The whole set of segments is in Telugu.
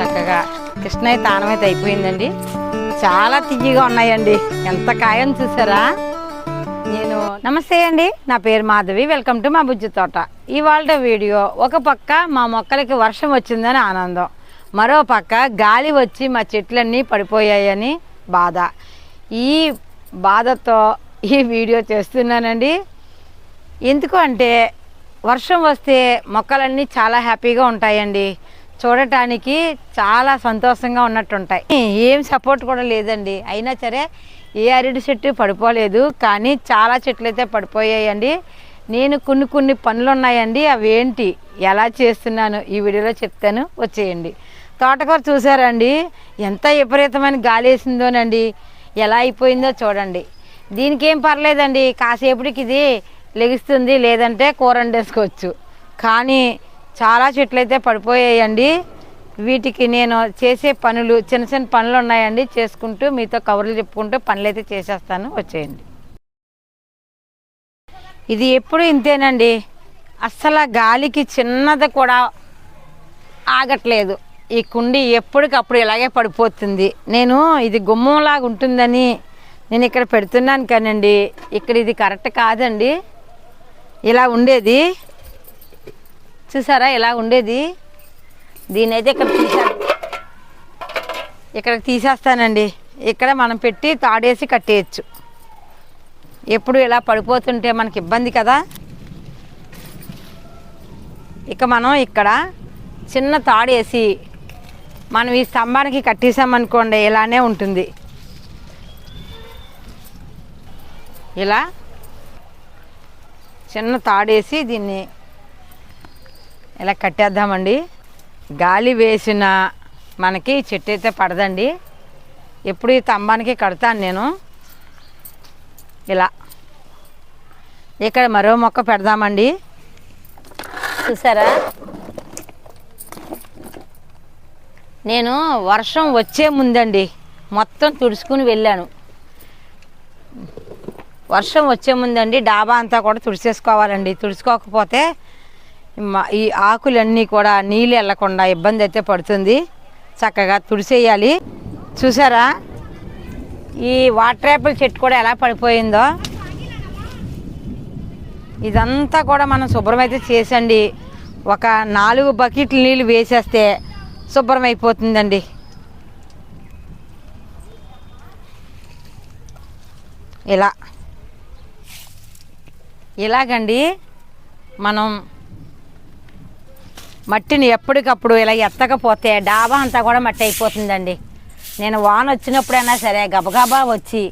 చక్కగా. కృష్ణయ్య తానమైతే అయిపోయిందండి. చాలా తియ్యగా ఉన్నాయండి. ఎంత కాయం చూసారా? నేను నమస్తే అండి. నా పేరు మాధవి. వెల్కమ్ టు మా బుజ్జి తోట. ఇవాళ వీడియో ఒక పక్క మా మొక్కలకి వర్షం వచ్చిందని ఆనందం. మరో పక్క గాలి వచ్చి మా చెట్లన్నీ పడిపోయాయని బాధ. ఈ బాధతో ఈ వీడియో చేస్తున్నానండి. ఎందుకు అంటే వర్షం వస్తే మొక్కలన్నీ చాలా హ్యాపీగా ఉంటాయండి. చూడటానికి చాలా సంతోషంగా ఉన్నట్టుంటాయి. ఏం సపోర్ట్ కూడా లేదండి. అయినా సరే ఏ అరటి చెట్టు పడిపోలేదు. కానీ చాలా చెట్లు అయితే పడిపోయాయండి. నేను కొన్ని కొన్ని పనులు ఉన్నాయండి అవి ఏంటి ఎలా చేస్తున్నాను? ఈ వీడియోలో చెప్తాను. వచ్చేయండి. తోటకూర చూసారండి. ఎంత విపరీతమైన గాలి వేసిందోనండి. ఎలా అయిపోయిందో చూడండి. దీనికి ఏం పర్లేదండి. కాసేపటికి ఇది లెగుస్తుంది. లేదంటే కూర వండేసుకోవచ్చు. కానీ చాలా చెట్లు అయితే పడిపోయాయండి. వీటికి నేను చేసే పనులు చిన్న చిన్న పనులు ఉన్నాయండి చేసుకుంటూ మీతో కవర్లు చెప్పుకుంటూ పనులు అయితే చేసేస్తాను. వచ్చేయండి. ఇది ఎప్పుడు ఇంతేనండి? అస్సలు గాలికి చిన్నది కూడా ఆగట్లేదు. ఈ కుండి ఎప్పటికప్పుడు ఇలాగే పడిపోతుంది. నేను ఇది గుమ్మంలాగా ఉంటుందని నేను ఇక్కడ పెడుతున్నాను కానండి. ఇక్కడ ఇది కరెక్ట్ కాదండి. ఇలా ఉండేది. చూసారా ఇలా ఉండేది? దీని అయితే ఇక్కడ తీసా ఇక్కడ తీసేస్తానండి. ఇక్కడ మనం పెట్టి తాడేసి కట్టేయచ్చు. ఎప్పుడు ఇలా పడిపోతుంటే మనకి ఇబ్బంది కదా? ఇక మనం ఇక్కడ చిన్న తాడేసి మనం ఈ స్తంభానికి కట్టేసామనుకోండి ఇలానే ఉంటుంది. ఇలా చిన్న తాడేసి దీన్ని ఇలా కట్టేద్దామండి. గాలి వేసిన మనకి చెట్టు అయితే పడదండి. ఎప్పుడు ఈ స్తంభానికి కడతాను నేను. ఇలా. ఇక్కడ మరో మొక్క పెడదామండి. చూసారా? నేను వర్షం వచ్చే ముందండి మొత్తం తుడుచుకుని వెళ్ళాను. వర్షం వచ్చే ముందండి డాబా అంతా కూడా తుడిచేసుకోవాలండి. తుడుచుకోకపోతే ఈ ఆకులన్నీ కూడా నీళ్ళు వెళ్ళకుండా ఇబ్బంది అయితే పడుతుంది. చక్కగా తుడిసేయాలి. చూసారా? ఈ వాటర్ యాపిల్ చెట్టు కూడా ఎలా పడిపోయిందో? ఇదంతా కూడా మనం శుభ్రం అయితే చేసండి. ఒక నాలుగు బకెట్లు నీళ్ళు వేసేస్తే శుభ్రం అయిపోతుందండి. ఇలా. ఇలాగండి. మనం మట్టిని ఎప్పటికప్పుడు ఇలా ఎత్తకపోతే డాబా అంతా కూడా మట్టి అయిపోతుందండి. నేను వాన వచ్చినప్పుడైనా సరే గబగబా వచ్చి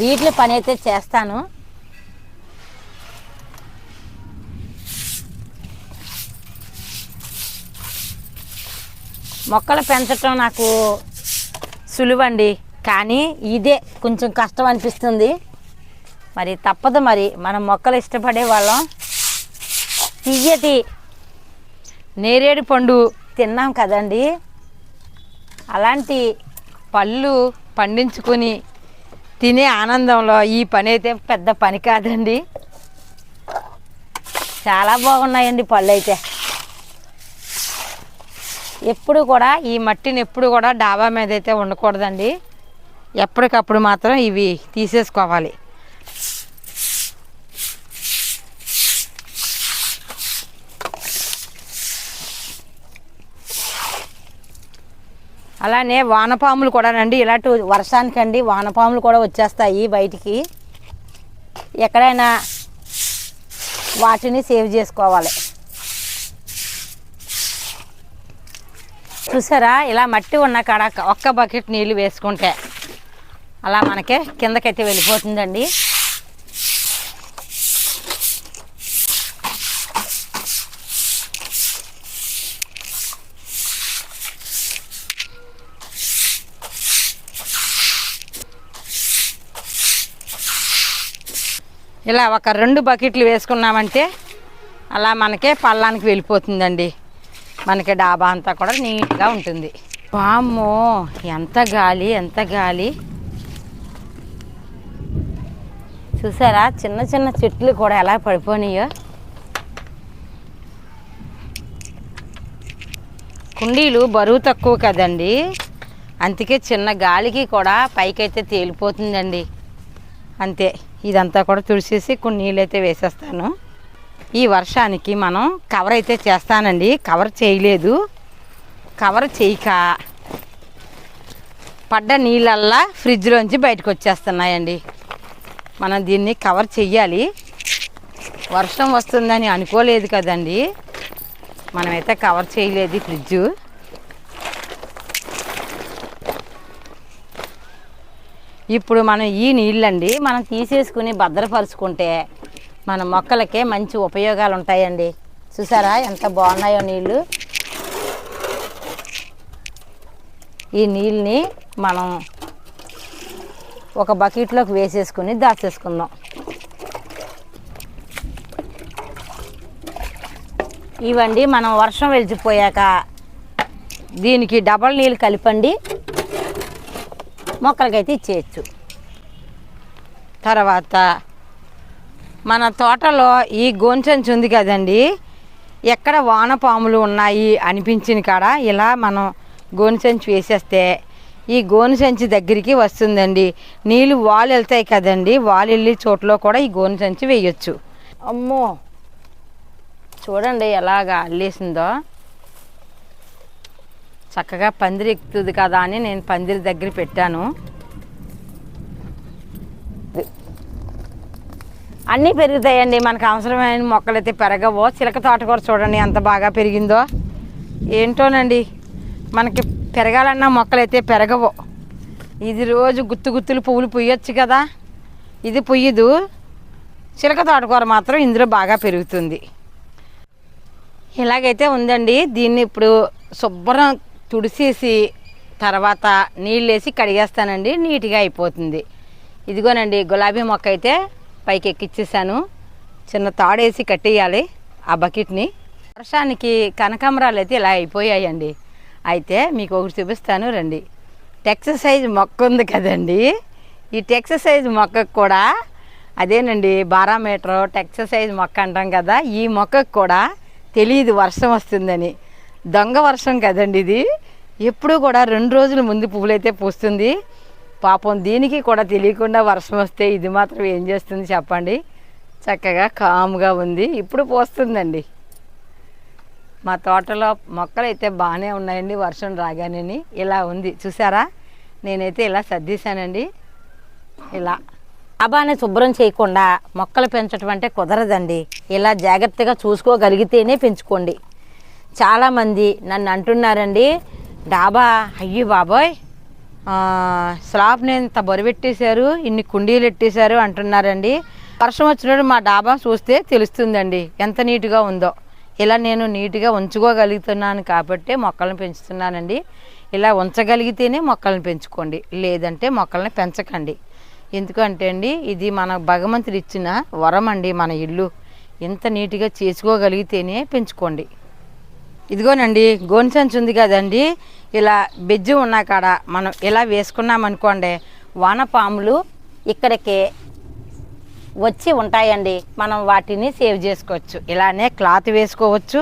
వీటిని పని అయితే చేస్తాను. మొక్కలు పెంచటం నాకు సులువండి కానీ ఇదే కొంచెం కష్టం అనిపిస్తుంది. మరి తప్పదు మరి మనం మొక్కలు ఇష్టపడే వాళ్ళం. తీయటి నేరేడు పండు. తిన్నాం కదండి. అలాంటి పళ్ళు పండించుకొని తినే ఆనందంలో ఈ పని అయితే పెద్ద పని కాదండి. చాలా బాగున్నాయండి పళ్ళు అయితే ఎప్పుడు కూడా ఈ మట్టిని ఎప్పుడు కూడా డాబా మీద అయితే ఉండకూడదండి. ఎప్పటికప్పుడు మాత్రం ఇవి తీసేసుకోవాలి. అలానే వానపాములు కూడానండి ఇలాంటి వర్షానికండి వానపాములు కూడా వచ్చేస్తాయి బయటికి. ఎక్కడైనా వాటిని సేవ్ చేసుకోవాలి. చూసారా? ఇలా మట్టి ఉన్న కాడ ఒక్క బకెట్ నీళ్ళు వేసుకుంటే అలా మనకే కిందకైతే వెళ్ళిపోతుందండి. ఇలా ఒక రెండు బకెట్లు వేసుకున్నామంటే అలా మనకే పళ్ళానికి వెళ్ళిపోతుందండి. మనకి డాబా అంతా కూడా నీట్గా ఉంటుంది. వామ్మో ఎంత గాలి ఎంత గాలి. చూసారా చిన్న చిన్న చెట్లు కూడా ఎలా పడిపోయినాయో. కుండీలు బరువు తక్కువ కదండి. అందుకే చిన్న గాలికి కూడా పైకైతే తేలిపోతుందండి. అంతే. ఇదంతా కూడా తుడిచేసి కొన్ని నీళ్ళైతే వేసేస్తాను. ఈ వర్షానికి మనం కవర్ అయితే చేస్తానండి. కవర్ చేయలేదు. కవర్ చేయక పడ్డ నీళ్ళల్లా ఫ్రిడ్జ్లోంచి బయటకు వచ్చేస్తున్నాయండి. మనం దీన్ని కవర్ చెయ్యాలి. వర్షం వస్తుందని అనుకోలేదు కదండి. మనమైతే కవర్ చేయలేదు ఫ్రిడ్జ్. ఇప్పుడు మనం ఈ నీళ్ళండి మనం తీసేసుకుని భద్రపరుచుకుంటే మన మొక్కలకే మంచి ఉపయోగాలు ఉంటాయండి చూసారా ఎంత బాగున్నాయో నీళ్ళు? ఈ నీళ్ళని మనం ఒక బకెట్లోకి వేసేసుకుని దాచేసుకుందాం. ఇవండి మనం వర్షం వెలిచిపోయాక దీనికి డబల్ నీళ్ళు కలిపండి. మొక్కలకైతే ఇచ్చేయచ్చు. తర్వాత మన తోటలో ఈ గోంచెంచు ఉంది కదండి. ఎక్కడ వానపాములు ఉన్నాయి అనిపించిన కాడ ఇలా మనం గోనుసంచి వేసేస్తే ఈ గోనుసంచి దగ్గరికి వస్తుందండి. నీళ్ళు వాలు వెళ్తాయి కదండి. వాలు వెళ్ళి చోట్లో కూడా ఈ గోనుసంచి సంచి వేయొచ్చు. అమ్మో! చూడండి ఎలాగా అల్లేసిందో. చక్కగా పందిరి ఎక్కుతుంది కదా అని నేను పందిరి దగ్గర పెట్టాను. అన్నీ పెరుగుతాయండి మనకు అవసరమైన మొక్కలు అయితే పెరగవో. చిలక తోటకూర చూడండి ఎంత బాగా పెరిగిందో. ఏంటోనండి మనకి పెరగాలన్న మొక్కలైతే పెరగవు. ఇది రోజు గుత్తు గుత్తులు పువ్వులు పుయ్యొచ్చు కదా. ఇది పుయ్యదు. చిలక తోటకూర మాత్రం ఇందులో బాగా పెరుగుతుంది. ఇలాగైతే ఉందండి. దీన్ని ఇప్పుడు శుభ్రం తుడిసేసి తర్వాత నీళ్ళు వేసి కడిగేస్తానండి నీట్గా అయిపోతుంది. ఇదిగోనండి గులాబీ మొక్క అయితే పైకి ఎక్కిచ్చేసాను చిన్న తాడేసి కట్టేయాలి ఆ బకెట్ని. వర్షానికి కనకాంబరాలు అయితే ఇలా అయిపోయాయండి. అయితే మీకు ఒకటి చూపిస్తాను రండి. టెక్ససైజ్ మొక్క ఉంది కదండి. ఈ టెక్ససైజ్ మొక్కకు కూడా అదేనండి బారామీటర్ టెక్ససైజ్ మొక్క అంటాం కదా ఈ మొక్కకు కూడా తెలియదు వర్షం వస్తుందని. దొంగ వర్షం కదండి ఇది. ఎప్పుడూ కూడా రెండు రోజుల ముందు పువ్వులైతే పూస్తుంది. పాపం దీనికి కూడా తెలియకుండా వర్షం వస్తే ఇది మాత్రం ఏం చేస్తుంది చెప్పండి. చక్కగా కామ్గా ఉంది. ఇప్పుడు పోస్తుందండి. మా తోటలో మొక్కలు అయితే బాగానే ఉన్నాయండి వర్షం రాగానే ఇలా ఉంది. చూసారా? నేనైతే ఇలా సర్దేశానండి. ఇలా. డాబాని శుభ్రం చేయకుండా మొక్కలు పెంచడం అంటే కుదరదండి. ఇలా జాగ్రత్తగా చూసుకోగలిగితేనే పెంచుకోండి. చాలామంది నన్ను అంటున్నారండి డాబా అయ్యి బాబోయ్ స్లాబ్ని ఇంత బొరబెట్టేశారు ఇన్ని కుండీలు ఎట్టేశారు అంటున్నారండి. వర్షం వచ్చినప్పుడు మా డాబా చూస్తే తెలుస్తుందండి ఎంత నీట్గా ఉందో. ఇలా నేను నీట్గా ఉంచుకోగలుగుతున్నాను కాబట్టి మొక్కలను పెంచుతున్నానండి. ఇలా ఉంచగలిగితేనే మొక్కలను పెంచుకోండి లేదంటే మొక్కల్ని పెంచకండి. ఎందుకంటే అండి ఇది మన భగవంతుడు ఇచ్చిన వరం అండి మన ఇల్లు. ఇంత నీట్గా చేసుకోగలిగితేనే పెంచుకోండి. ఇదిగోనండి గోని సంచి ఉంది కదండి. ఇలా బెజ్జి ఉన్న కాడ మనం ఇలా వేసుకున్నామనుకోండి వానపాములు ఇక్కడికి వచ్చి ఉంటాయండి. మనం వాటిని సేవ్ చేసుకోవచ్చు. ఇలానే క్లాత్ వేసుకోవచ్చు.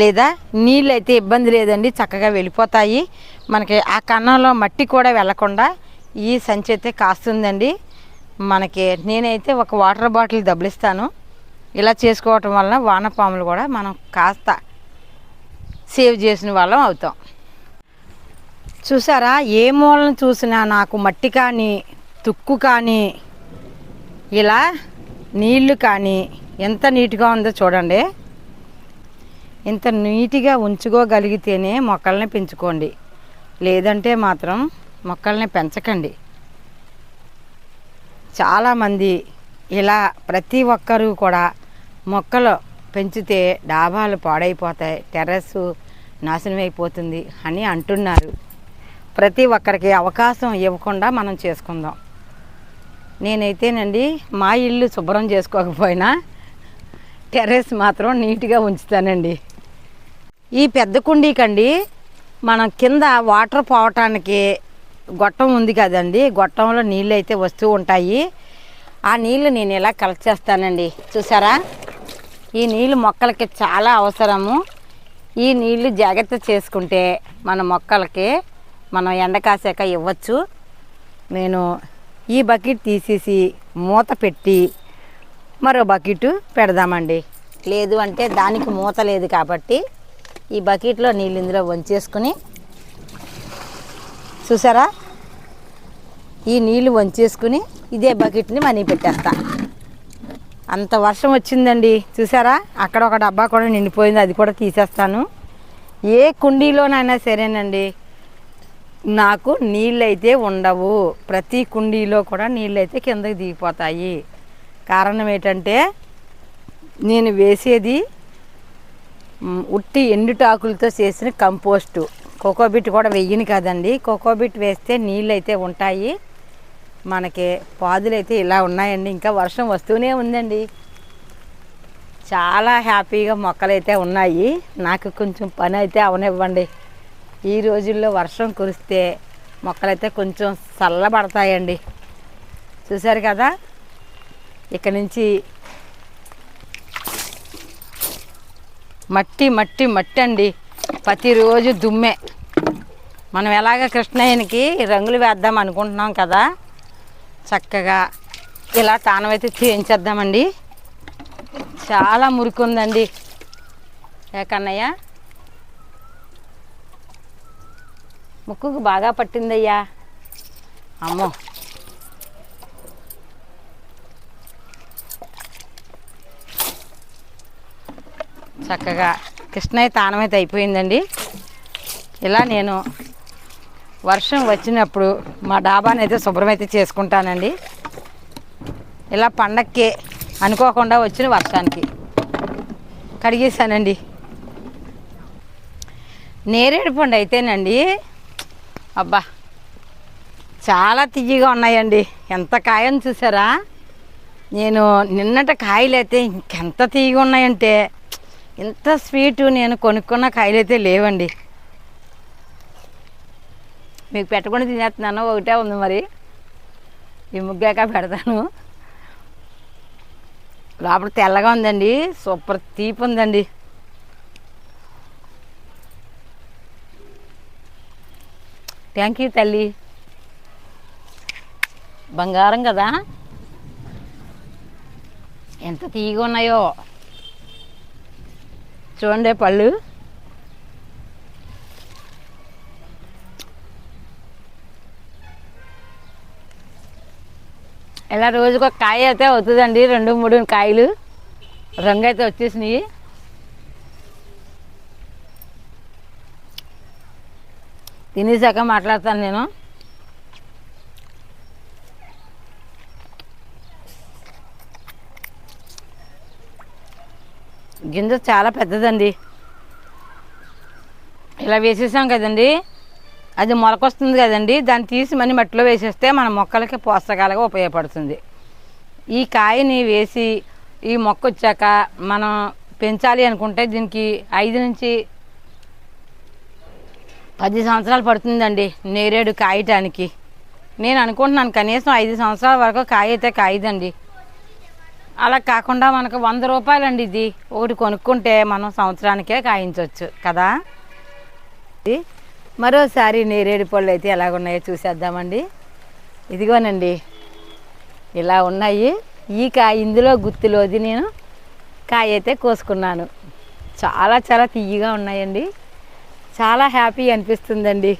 లేదా నీళ్ళు అయితే ఇబ్బంది లేదండి చక్కగా వెళ్ళిపోతాయి. మనకి ఆ కన్నంలో మట్టి కూడా వెళ్ళకుండా ఈ సంచి అయితే కాస్తుందండి. మనకి నేనైతే ఒక వాటర్ బాటిల్ దబలిస్తాను ఇలా చేసుకోవటం వలన వానపాములు కూడా మనం కాస్త సేవ్ చేసిన వాళ్ళం అవుతాం. చూసారా? ఏ మూలను చూసినా నాకు మట్టి కానీ తుక్కు కానీ ఇలా నీళ్ళు కానీ ఎంత నీట్గా ఉందో చూడండి. ఇంత నీట్గా ఉంచుకోగలిగితేనే మొక్కల్ని పెంచుకోండి. లేదంటే మాత్రం మొక్కల్ని పెంచకండి. చాలామంది ఇలా ప్రతి ఒక్కరూ కూడా మొక్కలు పెంచితే డాబాలు పాడైపోతాయి టెర్రస్ నాశనం అయిపోతుంది అని అంటున్నారు. ప్రతి ఒక్కరికి అవకాశం ఇవ్వకుండా మనం చేసుకుందాం. నేనైతేనండి మా ఇల్లు శుభ్రం చేసుకోకపోయినా టెర్రస్ మాత్రం నీట్గా ఉంచుతానండి. ఈ పెద్ద కుండీకండి మనం కింద వాటర్ పోవటానికి గొట్టం ఉంది కదండి గొట్టంలో నీళ్ళు అయితే వస్తూ ఉంటాయి. ఆ నీళ్ళు నేను ఇలా కలెక్ట్ చేస్తానండి. చూసారా? ఈ నీళ్ళు మొక్కలకి చాలా అవసరము. ఈ నీళ్ళు జాగ్రత్త చేసుకుంటే మన మొక్కలకి మనం ఎండ కాసాక ఇవ్వచ్చు. నేను ఈ బకెట్ తీసేసి మూత పెట్టి మరో బకెట్ పెడదామండి. లేదు అంటే దానికి మూత లేదు కాబట్టి ఈ బకెట్లో నీళ్ళు ఇందులో వంచేసుకుని చూసారా? ఈ నీళ్ళు వంచేసుకుని ఇదే బకెట్ని మనీ పెట్టేస్తాను అంత వర్షం వచ్చిందండి. చూసారా? అక్కడ ఒక డబ్బా కూడా నిండిపోయింది. అది కూడా తీసేస్తాను. ఏ కుండీలోనైనా సరేనండి. నాకు నీళ్ళైతే ఉండవు. ప్రతి కుండీలో కూడా నీళ్ళైతే కిందకి దిగిపోతాయి. కారణం ఏంటంటే నేను వేసేది ఉట్టి ఎండుటాకులతో చేసిన కంపోస్టు. కోకోబిట్ కూడా వెయ్యను కదండి. కోకోబిట్ వేస్తే నీళ్ళు అయితే ఉంటాయి. మనకి పాదులు అయితే ఇలా ఉన్నాయండి. ఇంకా వర్షం వస్తూనే ఉందండి. చాలా హ్యాపీగా మొక్కలైతే ఉన్నాయి. నాకు కొంచెం పని అయితే అవనివ్వండి. ఈ రోజుల్లో వర్షం కురిస్తే మొక్కలైతే కొంచెం చల్లబడతాయండి. చూశారు కదా? ఇక్కడి నుంచి మట్టి మట్టి మట్టి అండి. ప్రతిరోజు దుమ్మే. మనం ఎలాగ కృష్ణయ్యనికి రంగులు వేద్దాం అనుకుంటున్నాం కదా? చక్కగా ఇలా తానం అయితే చేయించేద్దామండి చాలా మురికుందండి. ఏ ఏకన్నయ్య ముక్కుకు బాగా పట్టిందయ్యా. అమ్మో. చక్కగా కృష్ణయ్య తానమైతే అయిపోయిందండి. ఇలా నేను వర్షం వచ్చినప్పుడు మా డాబాని అయితే శుభ్రమైతే చేసుకుంటానండి. ఇలా పండక్కి అనుకోకుండా వచ్చిన వర్షానికి కడిగేసానండి నేరేడు పండు అయితేనండి అబ్బా చాలా తియ్యగా ఉన్నాయండి. ఎంత కాయని చూసారా? నేను నిన్నట కాయలైతే ఇంకెంత తీయగా ఉన్నాయంటే ఇంత స్వీటు నేను కొనుక్కున్న కాయలు అయితే లేవండి. మీకు పెట్టకుండా తినేస్తున్నాను. ఒకటే ఉంది మరి. ఈ ముగ్గాక పెడతాను. లోపల తెల్లగా ఉందండి. సూపర్ తీపి ఉందండి. థ్యాంక్ యూ తల్లి. బంగారం కదా? ఎంత తీగ ఉన్నాయో. చూడండి పళ్ళు. ఇలా రోజుకు ఒక కాయ అయితే అవుతుందండి రెండు మూడు కాయలు. రంగు అయితే వచ్చేసినాయి. తినేసాక మాట్లాడతాను నేను. గింజ చాలా పెద్దదండి. ఇలా వేసేసాం కదండి. అది మొలకొస్తుంది కదండి. దాన్ని తీసి మనీ మట్టిలో వేసేస్తే మన మొక్కలకి పోషకాలుగా ఉపయోగపడుతుంది. ఈ కాయని వేసి ఈ మొక్క వచ్చాక మనం పెంచాలి అనుకుంటే దీనికి ఐదు నుంచి పది సంవత్సరాలు పడుతుందండి నేరేడు కాయటానికి. నేను అనుకుంటున్నాను కనీసం ఐదు సంవత్సరాల వరకు కాయ అయితే కాయదండి. అలా కాకుండా మనకు వంద రూపాయలండి ఇది. ఒకటి కొనుక్కుంటే మనం సంవత్సరానికే కాయించవచ్చు కదా? ఇది మరోసారి నేరేడు పళ్ళు అయితే ఎలాగున్నాయో చూసేద్దామండి. ఇదిగోనండి ఇలా ఉన్నాయి. ఈ కాయ ఇందులో గుత్తిలోది నేను కాయ అయితే కోసుకున్నాను. చాలా చాలా తీయగా ఉన్నాయండి. చాలా హ్యాపీ అనిపిస్తుందండి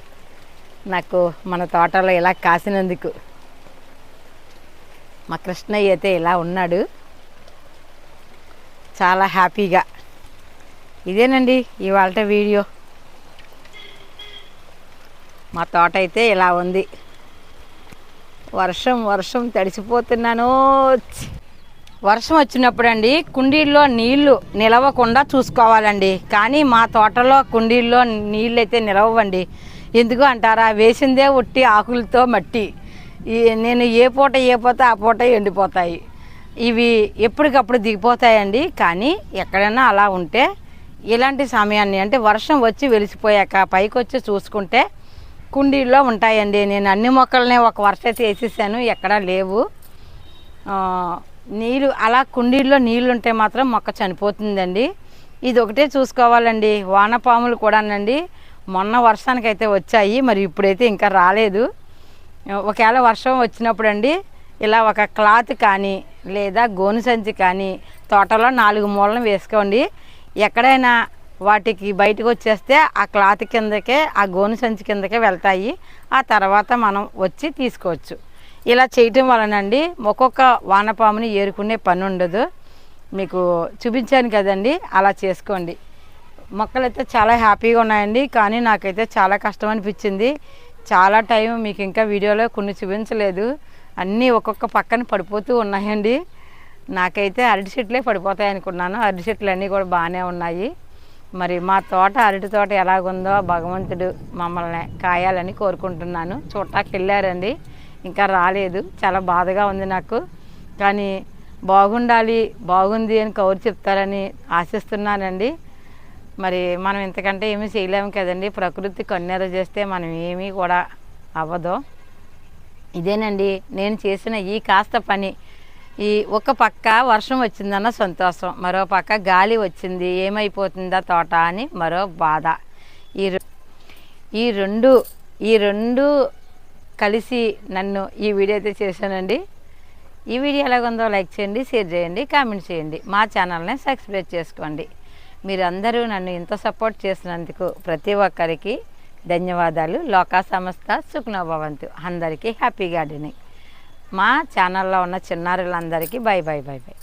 నాకు మన తోటలో ఇలా కాసినందుకు. మా కృష్ణయ్య అయితే ఇలా ఉన్నాడు. చాలా హ్యాపీగా. ఇదేనండి ఇవాళ వీడియో. మా తోట అయితే ఇలా ఉంది. వర్షం వర్షం తడిసిపోతున్నాను. వర్షం వచ్చినప్పుడు అండి కుండీల్లో నీళ్ళు నిలవకుండా చూసుకోవాలండి. కానీ మా తోటలో కుండీల్లో నీళ్ళు అయితే నిలవండి ఎందుకు అంటారా? వేసిందే ఉట్టి ఆకులతో మట్టి. నేను ఏ పూట ఏ పూట ఆ పూట ఎండిపోతాయి. ఇవి ఎప్పటికప్పుడు దిగిపోతాయండి. కానీ ఎక్కడైనా అలా ఉంటే ఇలాంటి సమయాన్ని అంటే వర్షం వచ్చి వెలిసిపోయాక పైకి వచ్చి చూసుకుంటే కుండీల్లో ఉంటాయండి. నేను అన్ని మొక్కలనే ఒక వర్ష వేసేసాను ఎక్కడా లేవు. నీళ్ళు అలా కుండీల్లో నీళ్ళు ఉంటే మాత్రం మొక్క చనిపోతుందండి. ఇది ఒకటే చూసుకోవాలండి. వానపాములు కూడానండి. మొన్న వర్షానికి అయితే వచ్చాయి. మరి ఇప్పుడైతే ఇంకా రాలేదు. ఒకవేళ వర్షం వచ్చినప్పుడు అండి ఇలా ఒక క్లాత్ కానీ లేదా గోను సంచి కానీ తోటలో నాలుగు మూలలు వేసుకోండి. ఎక్కడైనా వాటికి బయటకు వచ్చేస్తే ఆ క్లాత్ కిందకే ఆ గోను సంచి కిందకే వెళ్తాయి. ఆ తర్వాత మనం వచ్చి తీసుకోవచ్చు. ఇలా చేయటం వలనండి ఒక్కొక్క వానపాముని ఏరుకునే పని ఉండదు మీకు చూపించాను కదండి అలా చేసుకోండి. మొక్కలైతే చాలా హ్యాపీగా ఉన్నాయండి కానీ నాకైతే చాలా కష్టం అనిపించింది. చాలా టైం మీకు ఇంకా వీడియోలో కొన్ని చూపించలేదు. అన్నీ ఒక్కొక్క పక్కన పడిపోతూ ఉన్నాయండి. నాకైతే అరటి చెట్లే పడిపోతాయి అనుకున్నాను. అరటి చెట్లు అన్నీ కూడా బాగానే ఉన్నాయి. మరి మా తోట అరటి తోట ఎలాగుందో భగవంతుడు మమ్మల్ని కాయాలని కోరుకుంటున్నాను. చూడటానికి వెళ్ళారండి. ఇంకా రాలేదు. చాలా బాధగా ఉంది నాకు. కానీ బాగుండాలి బాగుంది అని కౌరు చెప్తారని ఆశిస్తున్నానండి. మరి మనం ఇంతకంటే ఏమీ చేయలేము కదండి. ప్రకృతి కన్నెర చేస్తే మనం ఏమీ కూడా అవ్వదు. ఇదేనండి. నేను చేసిన ఈ కాస్త పని ఈ ఒక పక్క వర్షం వచ్చిందన్న సంతోషం మరో పక్క గాలి వచ్చింది ఏమైపోతుందా తోట అని మరో బాధ. ఈ ఈ రెండు ఈ రెండు కలిసి నన్ను ఈ వీడియో అయితే చేశానండి. ఈ వీడియో ఎలాగుందో లైక్ చేయండి షేర్ చేయండి కామెంట్ చేయండి. మా ఛానల్ని సబ్స్క్రైబ్ చేసుకోండి. మీరందరూ నన్ను ఇంత సపోర్ట్ చేసినందుకు ప్రతి ఒక్కరికి ధన్యవాదాలు. లోకా సంస్థ సుఖ్నోభవంతు అందరికీ హ్యాపీ గార్డెనింగ్. మా ఛానల్లో ఉన్న చిన్నారులందరికీ బై బై బై బై.